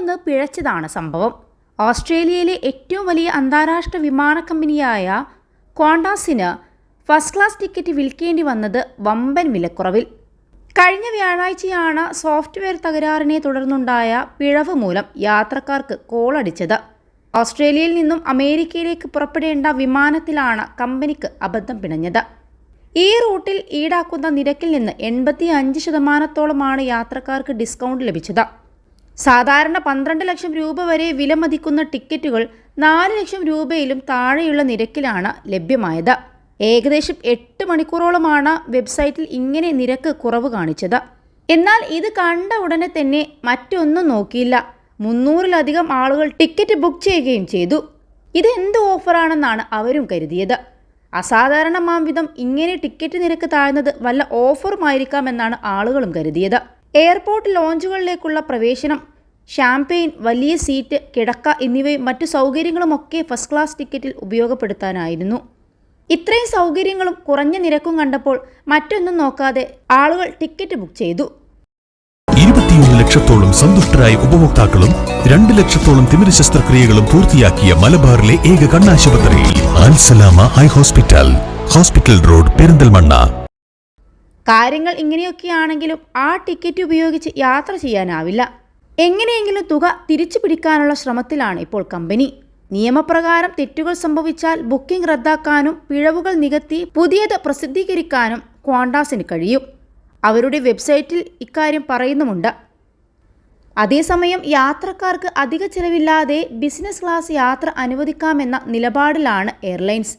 ഒന്ന് പിഴച്ചതാണ് സംഭവം. ഓസ്ട്രേലിയയിലെ ഏറ്റവും വലിയ അന്താരാഷ്ട്ര വിമാന കമ്പനിയായ ക്വാണ്ടാസിന് ഫസ്റ്റ് ക്ലാസ് ടിക്കറ്റ് വിൽക്കേണ്ടി വന്നത് വമ്പൻ വിലക്കുറവിൽ. കഴിഞ്ഞ വ്യാഴാഴ്ചയാണ് സോഫ്റ്റ്വെയർ തകരാറിനെ തുടർന്നുണ്ടായ പിഴവ് മൂലം യാത്രക്കാർക്ക് കോളടിച്ചത്. ഓസ്ട്രേലിയയിൽ നിന്നും അമേരിക്കയിലേക്ക് പുറപ്പെടേണ്ട വിമാനത്തിലാണ് കമ്പനിക്ക് അബദ്ധം പിണഞ്ഞത്. ഈ റൂട്ടിൽ ഈടാക്കുന്ന നിരക്കിൽ നിന്ന് എൺപത്തി അഞ്ച് ശതമാനത്തോളമാണ് യാത്രക്കാർക്ക് ഡിസ്കൗണ്ട് ലഭിച്ചത്. സാധാരണ പന്ത്രണ്ട് ലക്ഷം രൂപ വരെ വിലമതിക്കുന്ന ടിക്കറ്റുകൾ നാല് ലക്ഷം രൂപയിലും താഴെയുള്ള നിരക്കിലാണ് ലഭ്യമായത്. ഏകദേശം എട്ട് മണിക്കൂറോളമാണ് വെബ്സൈറ്റിൽ ഇങ്ങനെ നിരക്ക് കുറവ് കാണിച്ചത്. എന്നാൽ ഇത് കണ്ട ഉടനെ തന്നെ മറ്റൊന്നും നോക്കിയില്ല. മുന്നൂറിലധികം ആളുകൾ ടിക്കറ്റ് ബുക്ക് ചെയ്യുകയും ചെയ്തു. ഇത് എന്ത് ഓഫറാണെന്നാണ് അവരും കരുതിയത്. അസാധാരണമാം വിധം ഇങ്ങനെ ടിക്കറ്റ് നിരക്ക് താഴ്ന്നത് വല്ല ഓഫറുമായിരിക്കാമെന്നാണ് ആളുകളും കരുതിയത്. എയർപോർട്ട് ലോഞ്ചുകളിലേക്കുള്ള പ്രവേശനം ഷാംപെയിൻ വലിയ സീറ്റ് കിടക്ക എന്നിവയും മറ്റു സൗകര്യങ്ങളുമൊക്കെ ഫസ്റ്റ് ക്ലാസ് ടിക്കറ്റിൽ ഉപയോഗപ്പെടുത്താനായിരുന്നു. ഇത്രയും സൗകര്യങ്ങളും കുറഞ്ഞ നിരക്കും കണ്ടപ്പോൾ മറ്റൊന്നും നോക്കാതെ ആളുകൾ ടിക്കറ്റ് ബുക്ക് ചെയ്തു. ഇരുപത്തിയൊന്ന് ലക്ഷത്തോളം സന്തുഷ്ടരായ ഉപഭോക്താക്കളും രണ്ട് ലക്ഷത്തോളം തിമിര ശസ്ത്രക്രിയകളും പൂർത്തിയാക്കിയ മലബാറിലെ ഏക കണ്ണാശുപത്രി eye hospital. Hospital road Perinthalmanna. കാര്യങ്ങൾ ഇങ്ങനെയൊക്കെയാണെങ്കിലും ആ ടിക്കറ്റ് ഉപയോഗിച്ച് യാത്ര ചെയ്യാനാവില്ല. എങ്ങനെയെങ്കിലും തുക തിരിച്ചു പിടിക്കാനുള്ള ശ്രമത്തിലാണ് ഇപ്പോൾ കമ്പനി. നിയമപ്രകാരം തെറ്റുകൾ സംഭവിച്ചാൽ ബുക്കിംഗ് റദ്ദാക്കാനും പിഴവുകൾ നികത്തി പുതിയത് പ്രസിദ്ധീകരിക്കാനും ക്വാണ്ടാസിന് കഴിയും. അവരുടെ വെബ്സൈറ്റിൽ ഇക്കാര്യം പറയുന്നുമുണ്ട്. അതേസമയം യാത്രക്കാർക്ക് അധിക ചിലവില്ലാതെ ബിസിനസ് ക്ലാസ് യാത്ര അനുവദിക്കാമെന്ന നിലപാടിലാണ് എയർലൈൻസ്.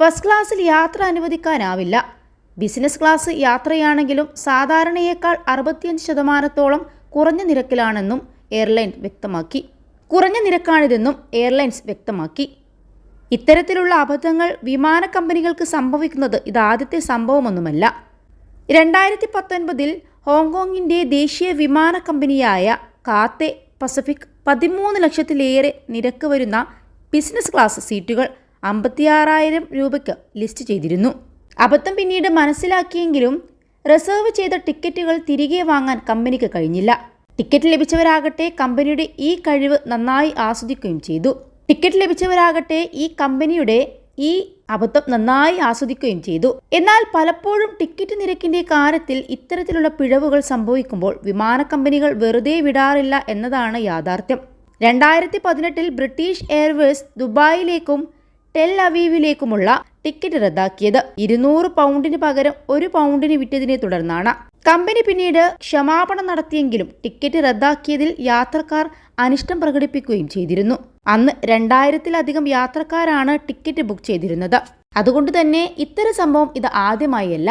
ഫസ്റ്റ് ക്ലാസ്സിൽ യാത്ര അനുവദിക്കാനാവില്ല. ബിസിനസ് ക്ലാസ് യാത്രയാണെങ്കിലും സാധാരണയേക്കാൾ അറുപത്തിയഞ്ച് ശതമാനത്തോളം കുറഞ്ഞ നിരക്കിലാണെന്നും എയർലൈൻ വ്യക്തമാക്കി. കുറഞ്ഞ നിരക്കാണിതെന്നും എയർലൈൻസ് വ്യക്തമാക്കി. ഇത്തരത്തിലുള്ള അബദ്ധങ്ങൾ വിമാന കമ്പനികൾക്ക് സംഭവിക്കുന്നത് ഇതാദ്യത്തെ സംഭവമൊന്നുമല്ല. രണ്ടായിരത്തി പത്തൊൻപതിൽ ഹോങ്കോങ്ങിന്റെ ദേശീയ വിമാന കമ്പനിയായ കാത്തെ പസഫിക് പതിമൂന്ന് ലക്ഷത്തിലേറെ നിരക്ക് വരുന്ന ബിസിനസ് ക്ലാസ് സീറ്റുകൾ അമ്പത്തിയാറായിരം രൂപയ്ക്ക് ലിസ്റ്റ് ചെയ്തിരുന്നു. അബദ്ധം പിന്നീട് മനസ്സിലാക്കിയെങ്കിലും റിസർവ് ചെയ്ത ടിക്കറ്റുകൾ തിരികെ വാങ്ങാൻ കമ്പനിക്ക് കഴിഞ്ഞില്ല. ടിക്കറ്റ് ലഭിച്ചവരാകട്ടെ കമ്പനിയുടെ ഈ കഴിവ് നന്നായി ആസ്വദിക്കുകയും ചെയ്തു. ടിക്കറ്റ് ലഭിച്ചവരാകട്ടെ ഈ കമ്പനിയുടെ ഈ അബദ്ധം നന്നായി ആസ്വദിക്കുകയും ചെയ്തു. എന്നാൽ പലപ്പോഴും ടിക്കറ്റ് നിരക്കിന്റെ കാര്യത്തിൽ ഇത്തരത്തിലുള്ള പിഴവുകൾ സംഭവിക്കുമ്പോൾ വിമാന കമ്പനികൾ വെറുതെ വിടാറില്ല എന്നതാണ് യാഥാർത്ഥ്യം. രണ്ടായിരത്തി പതിനെട്ടിൽ ബ്രിട്ടീഷ് എയർവേസ് ദുബായിലേക്കും ടെൽ അവീവിലേക്കുമുള്ള ടിക്കറ്റ് റദ്ദാക്കിയത്. ഇരുന്നൂറ് പൗണ്ടിന് പകരം ഒരു പൗണ്ടിന് വിറ്റതിനെ തുടർന്നാണ്. കമ്പനി പിന്നീട് ക്ഷമാപണം നടത്തിയെങ്കിലും ടിക്കറ്റ് റദ്ദാക്കിയതിൽ യാത്രക്കാർ അനിഷ്ടം പ്രകടിപ്പിക്കുകയും ചെയ്തിരുന്നു. അന്ന് രണ്ടായിരത്തിലധികം യാത്രക്കാരാണ് ടിക്കറ്റ് ബുക്ക് ചെയ്തിരുന്നത്. അതുകൊണ്ട് തന്നെ ഇത്തരം സംഭവം ഇത് ആദ്യമായല്ല.